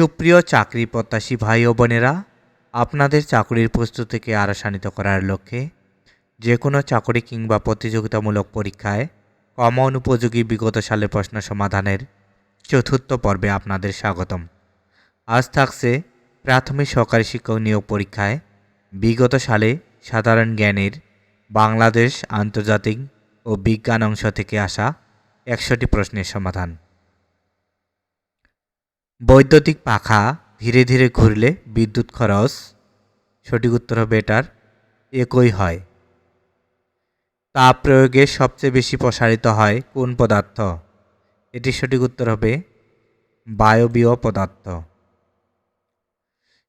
সুপ্রিয় চাকরি প্রত্যাশী ভাই ও বোনেরা, আপনাদের চাকরির প্রস্তুতিকে আরও শানিত করার লক্ষ্যে যে কোনো চাকরি কিংবা প্রতিযোগিতামূলক পরীক্ষায় কমন উপযোগী বিগত সালের প্রশ্ন সমাধানের চতুর্থ পর্বে আপনাদের স্বাগতম। আজ থাকছে প্রাথমিক সহকারী শিক্ষক নিয়োগ পরীক্ষায় বিগত সালে সাধারণ জ্ঞানের বাংলাদেশ আন্তর্জাতিক ও বিজ্ঞান অংশ থেকে আসা একশোটি প্রশ্নের সমাধান। বৈদ্যুতিক পাখা ধীরে ধীরে ঘুরলে বিদ্যুৎ খরচ, সঠিক উত্তর হবে এটার একই হয়। তাপ প্রয়োগে সবচেয়ে বেশি প্রসারিত হয় কোন পদার্থ? এটির সঠিক উত্তর হবে বায়বীয় পদার্থ।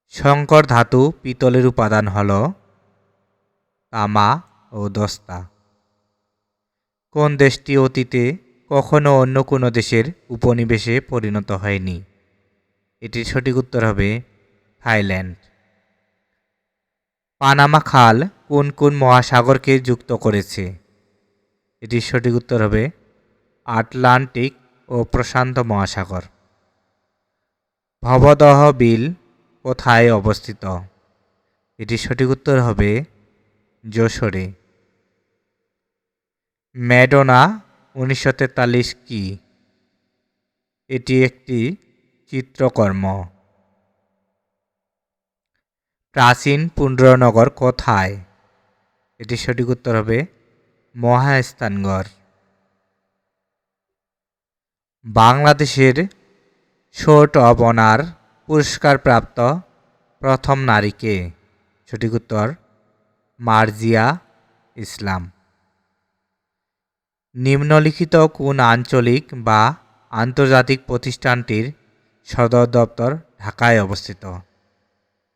শঙ্কর ধাতু পিতলের উপাদান হল তামা ও দস্তা। কোন দেশটি অতীতে কখনো অন্য কোনো দেশের উপনিবেশে পরিণত হয়নি? এটির সঠিক উত্তর হবে থাইল্যান্ড। পানামা খাল কোন কোন মহাসাগরকে যুক্ত করেছে? এটির সঠিক উত্তর হবে আটলান্টিক ও প্রশান্ত মহাসাগর। ভবদহ বিল কোথায় অবস্থিত? এটির সঠিক উত্তর হবে যশোরে। ম্যাডোনা উনিশশো তেতাল্লিশ কি? এটি একটি চিত্রকর্ম। প্রাচীন পুণ্ড্রনগর কোথায়? এটি সঠিক উত্তর হবে মহাস্থানগড়। বাংলাদেশের শোর্ট অব অনার পুরস্কারপ্রাপ্ত প্রথম নারীকে। সঠিক উত্তর, মার্জিয়া ইসলাম। নিম্নলিখিত কোন আঞ্চলিক বা আন্তর্জাতিক প্রতিষ্ঠানটির সদর দপ্তর ঢাকায় অবস্থিত।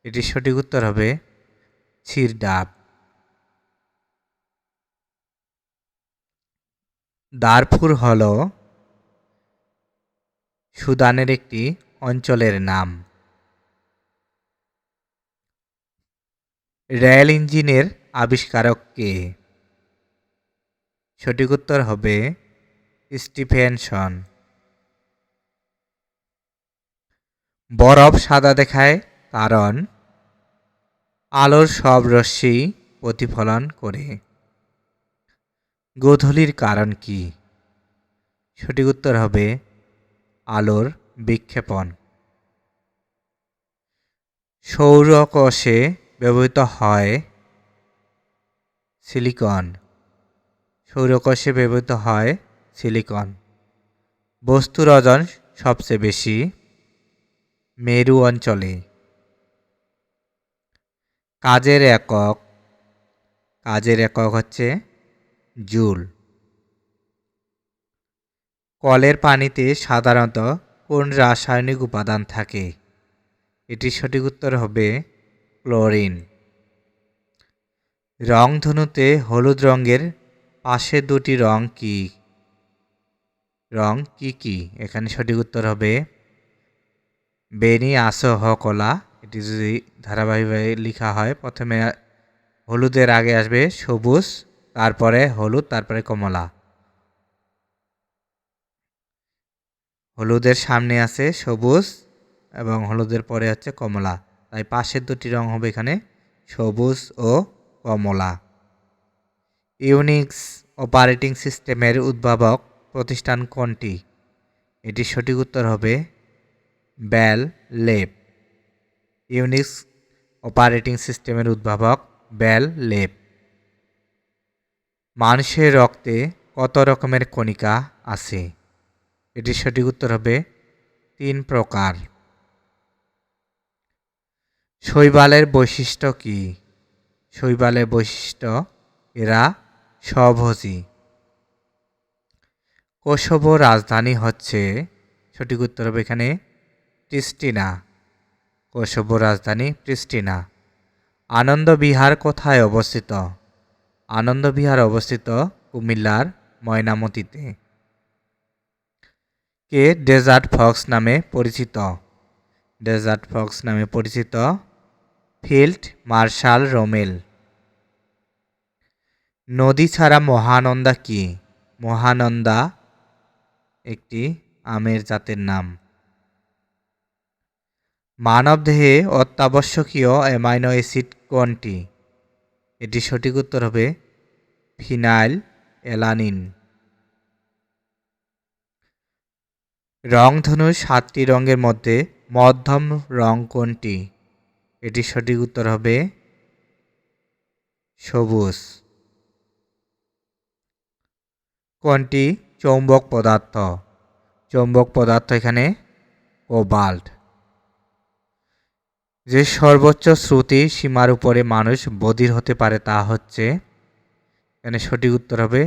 এটির সঠিক উত্তর হবে ছিরডাব। দারফুর হল সুদানের একটি অঞ্চলের নাম। রেল ইঞ্জিনের আবিষ্কারক কে? সঠিক উত্তর হবে স্টিফেনসন। বরফ সাদা দেখায় কারণ আলোর সব রশ্মি প্রতিফলন করে। গোধূলির কারণ কি? সঠিক উত্তর হবে আলোর বিক্ষেপণ। সৌরকোষে ব্যবহৃত হয় সিলিকন। সৌরকোষে ব্যবহৃত হয় সিলিকন। বস্তুর ওজন সবচেয়ে বেশি। মেরু অঞ্চলে। কাজের একক কাজের একক হচ্ছে জুল। কলের পানিতে সাধারণত কোন রাসায়নিক উপাদান থাকে? এটির সঠিক উত্তর হবে ক্লোরিন। রংধনুতে হলুদ রঙের পাশে দুটি রং কি? রং কি কি? এখানে সঠিক উত্তর হবে বেনি আসহ কলা। এটি যদি ধারাবাহিকভাবে লেখা হয়, প্রথমে হলুদের আগে আসবে সবুজ, তারপরে হলুদ, তারপরে কমলা। হলুদের সামনে আছে সবুজ এবং হলুদের পরে হচ্ছে কমলা। তাই পাশের দুটি রং হবে এখানে সবুজ ও কমলা। ইউনিক্স অপারেটিং সিস্টেমের উদ্ভাবক প্রতিষ্ঠান কোনটি? এটির সঠিক উত্তর হবে ব্যাল লেপ। ইউনিক্স অপারেটিং সিস্টেমের উদ্ভাবক ব্যাল লেপ। মানুষের রক্তে কত রকমের কণিকা আছে? এটির সঠিক উত্তর হবে তিন প্রকার। শৈবালের বৈশিষ্ট্য কি? শৈবালের বৈশিষ্ট্য, এরা স্বভোজী। কোসোভো রাজধানী হচ্ছে, সঠিক উত্তর হবে এখানে প্রিস্টিনা। কোসোভো রাজধানী প্রিস্টিনা। আনন্দ বিহার কোথায় অবস্থিত? আনন্দ বিহার অবস্থিত কুমিল্লার ময়নামতিতে। কে ডেজার্ট ফক্স নামে পরিচিত? ডেজার্ট ফক্স নামে পরিচিত ফিল্ড মার্শাল রোমেল। নদী ছাড়া মহানন্দা কি? মহানন্দা একটি আমের জাতের নাম। মানবদেহে অত্যাবশ্যকীয় অ্যামাইনো অ্যাসিড কোনটি? এটি সঠিক উত্তর হবে ফিনাইল অ্যালানিন। রংধনু সাতটি রঙের মধ্যে মধ্যম রং কোনটি? এটি সঠিক উত্তর হবে সবুজ। কোনটি? চৌম্বক পদার্থ। চৌম্বক পদার্থ এখানে কোবাল্ট। যে সর্বোচ্চ শ্রুতি সীমার উপরে মানুষ বধির হতে পারে তা হচ্ছে, এখানে সঠিক উত্তর হবে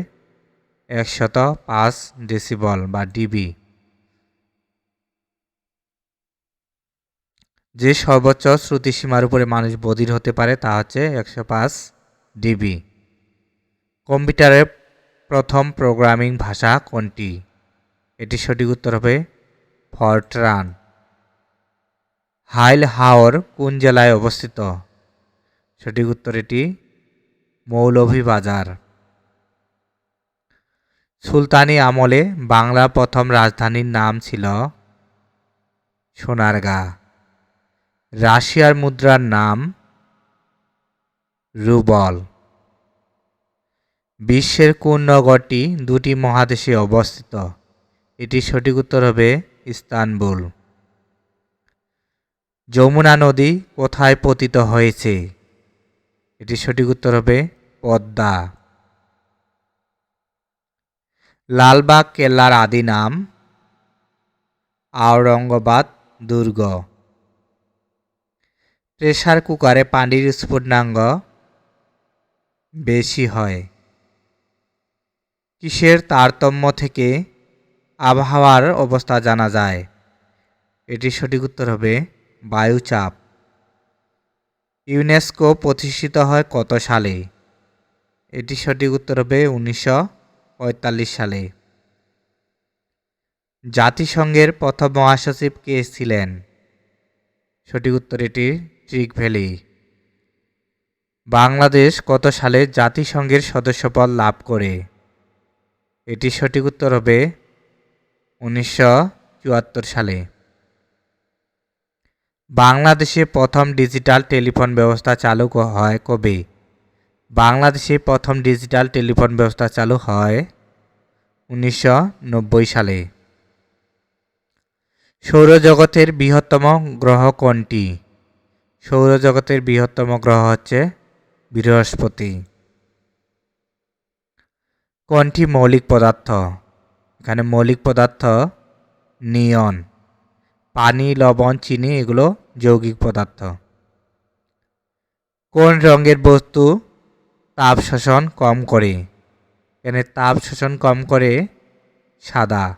একশত পাঁচ ডেসিবল বা ডিবি। যে সর্বোচ্চ শ্রুতিসীমার উপরে মানুষ বধির হতে পারে তা হচ্ছে একশো পাঁচ ডিবি। কম্পিউটারের প্রথম প্রোগ্রামিং ভাষা কোনটি? এটি সঠিক উত্তর হবে ফরট্রান। হাইল হাওর কোন জেলায় অবস্থিত? সঠিক উত্তর এটি মৌলভীবাজার। সুলতানি আমলে বাংলা প্রথম রাজধানীর নাম ছিল সোনারগাঁ। রাশিয়ার মুদ্রার নাম রুবল। বিশ্বের কোন নগরটি দুটি মহাদেশে অবস্থিত? এটি সঠিক উত্তর হবে ইস্তানবুল। যমুনা নদী কোথায় পতিত হয়েছে? এটি সঠিক উত্তর হবে পদ্মা। লালবাগ, কেল্লার আদি নাম আওরঙ্গাবাদ দুর্গ। প্রেশার কুকারে পানির স্ফুটনাঙ্গ বেশি হয়। কিসের তারতম্য থেকে আবহাওয়ার অবস্থা জানা যায়? এটি সঠিক উত্তর হবে বায়ুচাপ। ইউনেস্কো প্রতিষ্ঠিত হয় কত সালে? এটি সঠিক উত্তর হবে উনিশশো পঁয়তাল্লিশ সালে। জাতিসংঘের প্রথম মহাসচিব কে ছিলেন? সঠিক উত্তর এটি ট্রিক ভ্যালি। বাংলাদেশ কত সালে জাতিসংঘের সদস্যপদ লাভ করে? এটি সঠিক উত্তর হবে উনিশশো চুয়াত্তর সালে। বাংলাদেশে প্রথম ডিজিটাল টেলিফোন ব্যবস্থা চালু হয় কবে? বাংলাদেশে প্রথম ডিজিটাল টেলিফোন ব্যবস্থা চালু হয় উনিশশো নব্বই সালে। সৌরজগতের বৃহত্তম গ্রহ কোনটি? সৌরজগতের বৃহত্তম গ্রহ হচ্ছে বৃহস্পতি। কোনটি মৌলিক পদার্থ? এখানে মৌলিক পদার্থ নিয়ন। পানি, লবণ, চিনি এগুলো যৌগিক পদার্থ। কোন রঙের বস্তু তাপ শোষণ কম করে? এখানে তাপ শোষণ কম করে সাদা।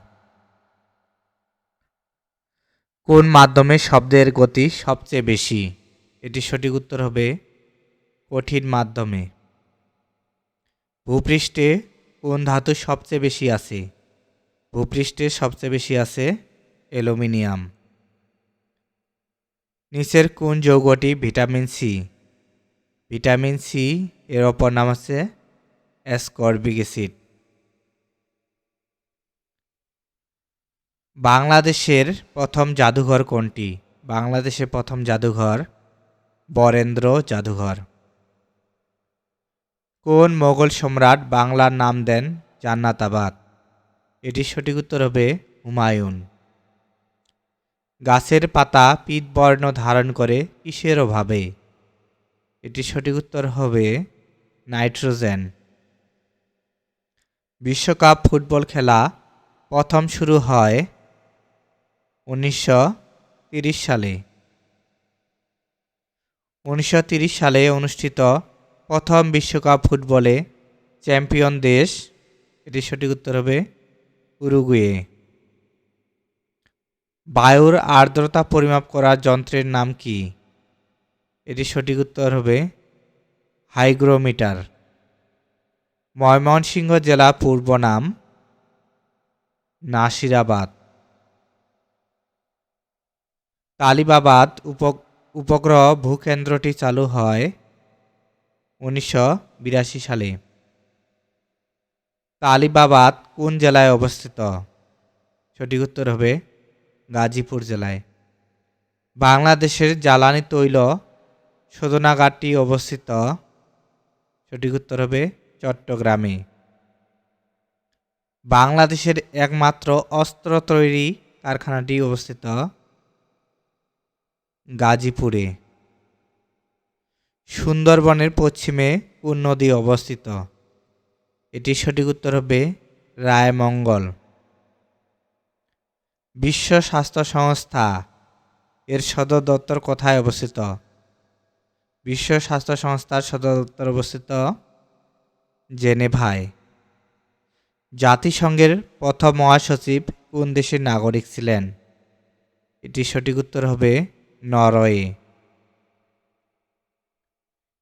কোন মাধ্যমে শব্দের গতি সবচেয়ে বেশি? এটি সঠিক উত্তর হবে কঠিন মাধ্যমে। ভূপৃষ্ঠে কোন ধাতু সবচেয়ে বেশি আছে? ভূপৃষ্ঠে সবচেয়ে বেশি আছে অ্যালুমিনিয়াম। নিচের কোন যৌগটি ভিটামিন সি? ভিটামিন সি এর অপর নাম আছে অ্যাসকর্বিক অ্যাসিড বাংলাদেশের প্রথম জাদুঘর কোনটি? বাংলাদেশের প্রথম জাদুঘর বরেন্দ্র জাদুঘর। কোন মোগল সম্রাট বাংলার নাম দেন জান্নাতাবাদ? এটির সঠিক উত্তর হবে হুমায়ুন। গাছের পাতা পিতবর্ণ ধারণ করে কিসের অভাবে? এটির সঠিক উত্তর হবে নাইট্রোজেন। বিশ্বকাপ ফুটবল খেলা প্রথম শুরু হয় উনিশশো সালে। উনিশশো সালে অনুষ্ঠিত প্রথম বিশ্বকাপ ফুটবলে চ্যাম্পিয়ন দেশ। এটি সঠিক উত্তর হবে উরুগুয়ে। বায়ুর আর্দ্রতা পরিমাপ করার যন্ত্রের নাম কি? এটি সঠিক উত্তর হবে হাইগ্রোমিটার। ময়মনসিংহ জেলা পূর্ব নাম নাসিরাবাদ। তালিবাবাদ উপ উপগ্রহ ভূকেন্দ্রটি চালু হয় উনিশশো বিরাশি সালে। তালিবাবাদ কোন জেলায় অবস্থিত? সঠিক উত্তর হবে গাজীপুর জেলায়। বাংলাদেশের জ্বালানি তৈল শোধনাগারটি অবস্থিত। সঠিক উত্তর হবে চট্টগ্রামে। বাংলাদেশের একমাত্র অস্ত্র তৈরি কারখানাটি অবস্থিত গাজীপুরে। সুন্দরবনের পশ্চিমে কোন নদী অবস্থিত? এটির সঠিক উত্তর হবে রায়মঙ্গল। বিশ্ব স্বাস্থ্য সংস্থা, এর সদর দপ্তর কোথায় অবস্থিত? বিশ্ব স্বাস্থ্য সংস্থার সদর দপ্তর অবস্থিত জেনেভায়। জাতিসংঘের প্রথম মহাসচিব কোন দেশের নাগরিক ছিলেন? এটির সঠিক উত্তর হবে নরওয়ে।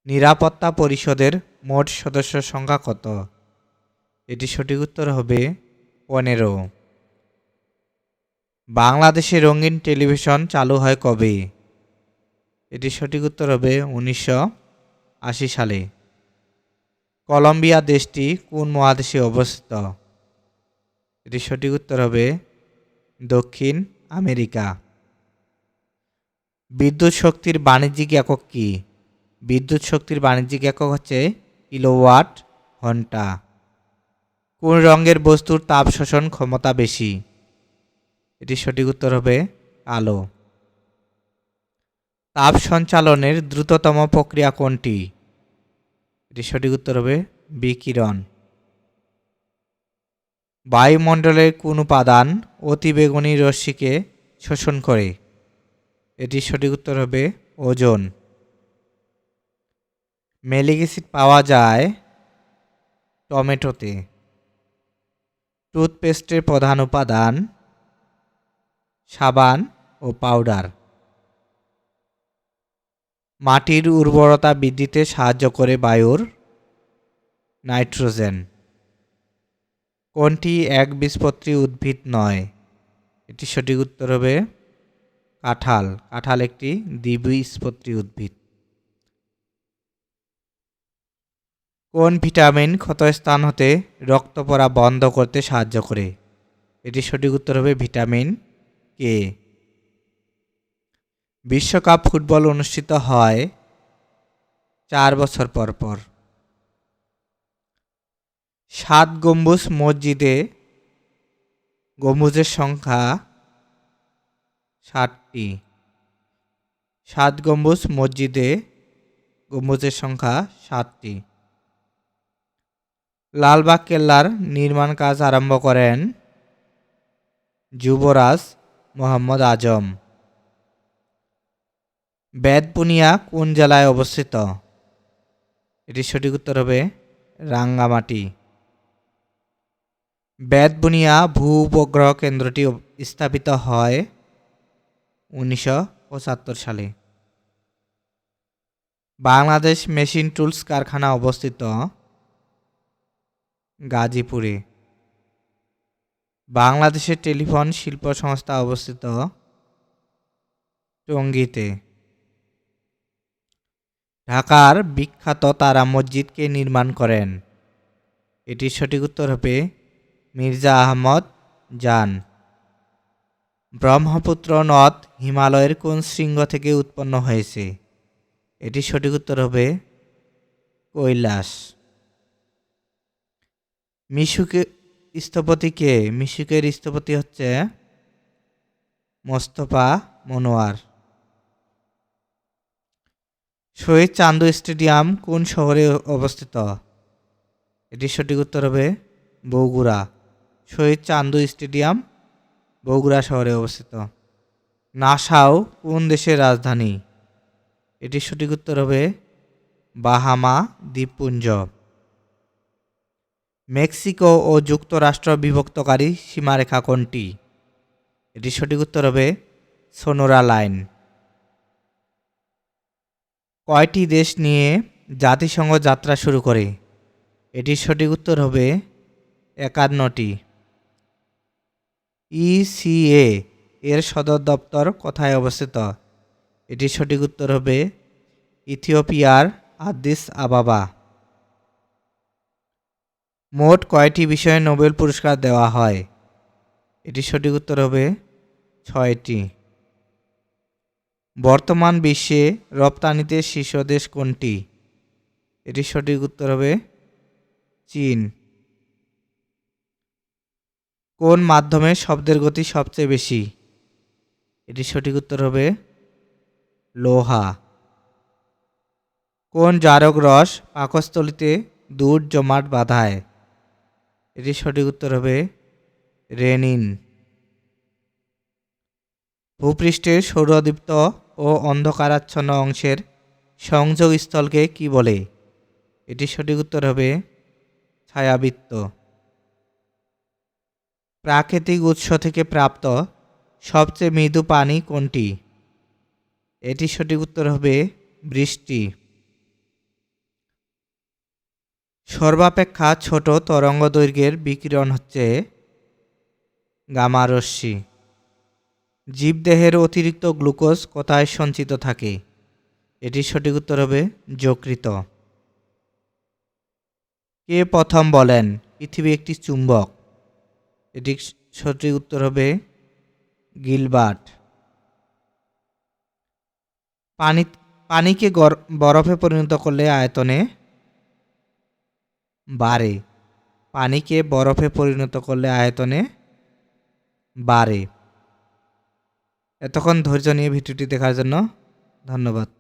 নিরাপত্তা পরিষদের মোট সদস্য সংখ্যা কত? এটি সঠিক উত্তর হবে পনেরো। বাংলাদেশে রঙিন টেলিভিশন চালু হয় কবে? এটি সঠিক উত্তর হবে উনিশশো আশি সালে। কলম্বিয়া দেশটি কোন মহাদেশে অবস্থিত? এটি সঠিক উত্তর হবে দক্ষিণ আমেরিকা। বিদ্যুৎ শক্তির বাণিজ্যিক একক কি? বিদ্যুৎ শক্তির বাণিজ্যিক একক হচ্ছে কিলোওয়াট ঘণ্টা। কোন রঙের বস্তুর তাপ শোষণ ক্ষমতা বেশি? এটি সঠিক উত্তর হবে আলো। তাপ সঞ্চালনের দ্রুততম প্রক্রিয়া কোনটি? এটি সঠিক উত্তর হবে বিকিরণ। বায়ুমণ্ডলের কোন উপাদান অতিবেগুনি রশ্মিকে শোষণ করে? এটি সঠিক উত্তর হবে ওজন। মেলিক অ্যাসিড পাওয়া যায় টমেটোতে। টুথপেস্টের প্রধান উপাদান সাবান ও পাউডার। মাটির উর্বরতা বৃদ্ধিতে সাহায্য করে বায়ুর নাইট্রোজেন। কোনটি এক একবীজপত্রী উদ্ভিদ নয়? এটি সঠিক উত্তর হবে কাঁঠাল। কাঁঠাল একটি দ্বিবীজপত্রী উদ্ভিদ। কোন ভিটামিন ক্ষতস্থান হতে রক্ত পড়া বন্ধ করতে সাহায্য করে? এটি সঠিক উত্তর হবে ভিটামিন কে? বিশ্বকাপ ফুটবল অনুষ্ঠিত হয় চার বছর পর পর। সাত গম্বুজ মসজিদে গম্বুজের সংখ্যা ষাটটি। সাত গম্বুজ মসজিদে গম্বুজের সংখ্যা সাতটি লালবাগ কেল্লার নির্মাণ কাজ আরম্ভ করেন যুবরাজ মোহাম্মদ আজম। বেদপুনিয়া কোন জেলায় অবস্থিত? এটির সঠিক উত্তর হবে রাঙ্গামাটি। বেদবুনিয়া ভূ উপগ্রহ কেন্দ্রটি স্থাপিত হয় উনিশশো পঁচাত্তর সালে। বাংলাদেশ মেশিন টুলস কারখানা অবস্থিত গাজীপুরে। বাংলাদেশের টেলিফোন শিল্প সংস্থা অবস্থিত টঙ্গীতে। ঢাকার বিখ্যাত তারা মসজিদকে নির্মাণ করেন। এটির সঠিক উত্তর হবে মির্জা আহমদ জান। ব্রহ্মপুত্র নদ হিমালয়ের কোন শৃঙ্গ থেকে উৎপন্ন হয়েছে? এটির সঠিক উত্তর হবে কৈলাস। মিশুকে স্থপতিকে, মিশুকের স্থপতি হচ্ছে মোস্তফা মনোয়ার। শহীদ চান্দু স্টেডিয়াম কোন শহরে অবস্থিত? এটির সঠিক উত্তর হবে বগুড়া। শহীদ চান্দু স্টেডিয়াম বগুড়া শহরে অবস্থিত। নাসাও কোন দেশের রাজধানী? এটির সঠিক উত্তর হবে বাহামা দ্বীপপুঞ্জ। মেক্সিকো ও যুক্তরাষ্ট্র বিভক্তকারী সীমারেখা কোনটি? এটির সঠিক উত্তর হবে সোনোরা লাইন। কয়টি দেশ নিয়ে জাতিসংঘ যাত্রা শুরু করে? এটির সঠিক উত্তর হবে একান্নটি। ইসিএ এর সদর দপ্তর কোথায় অবস্থিত? এটির সঠিক উত্তর হবে ইথিওপিয়ার আদিস আবাবা। মোট কয়টি বিষয়ে নোবেল পুরস্কার দেওয়া হয়? এটির সঠিক উত্তর হবে ছয়টি। বর্তমান বিশ্বে রপ্তানিতে শীর্ষ দেশ কোনটি? এটির সঠিক উত্তর হবে চীন। কোন মাধ্যমে শব্দের গতি সবচেয়ে বেশি? এটির সঠিক উত্তর হবে লোহা। কোন জারক রস পাকস্থলিতে দুধ জমাট বাঁধায়? এটির সঠিক উত্তর হবে রেনিন। ভূপৃষ্ঠের সৌরদীপ্ত ও অন্ধকারাচ্ছন্ন অংশের সংযোগস্থলকে কি বলে? এটির সঠিক উত্তর হবে ছায়াবৃত্ত। প্রাকৃতিক উৎস থেকে প্রাপ্ত সবচেয়ে মৃদু পানি কোনটি? এটির সঠিক উত্তর হবে বৃষ্টি। সর্বাপেক্ষা ছোট তরঙ্গ দৈর্ঘ্যের বিকিরণ হচ্ছে গামা রশ্মি জীবদেহের অতিরিক্ত গ্লুকোজ কোথায় সঞ্চিত থাকে? এটির সঠিক উত্তর হবে যকৃত কে প্রথম বলেন পৃথিবী একটি চুম্বক? এটি সঠিক উত্তর হবে গিলবার্ট। পানি, পানিকে বরফে পরিণত করলে আয়তনে বাড়ে। পানিকে বরফে পরিণত করলে আয়তনে বাড়ে। এতক্ষণ ধৈর্য নিয়ে ভিডিওটি দেখার জন্য ধন্যবাদ।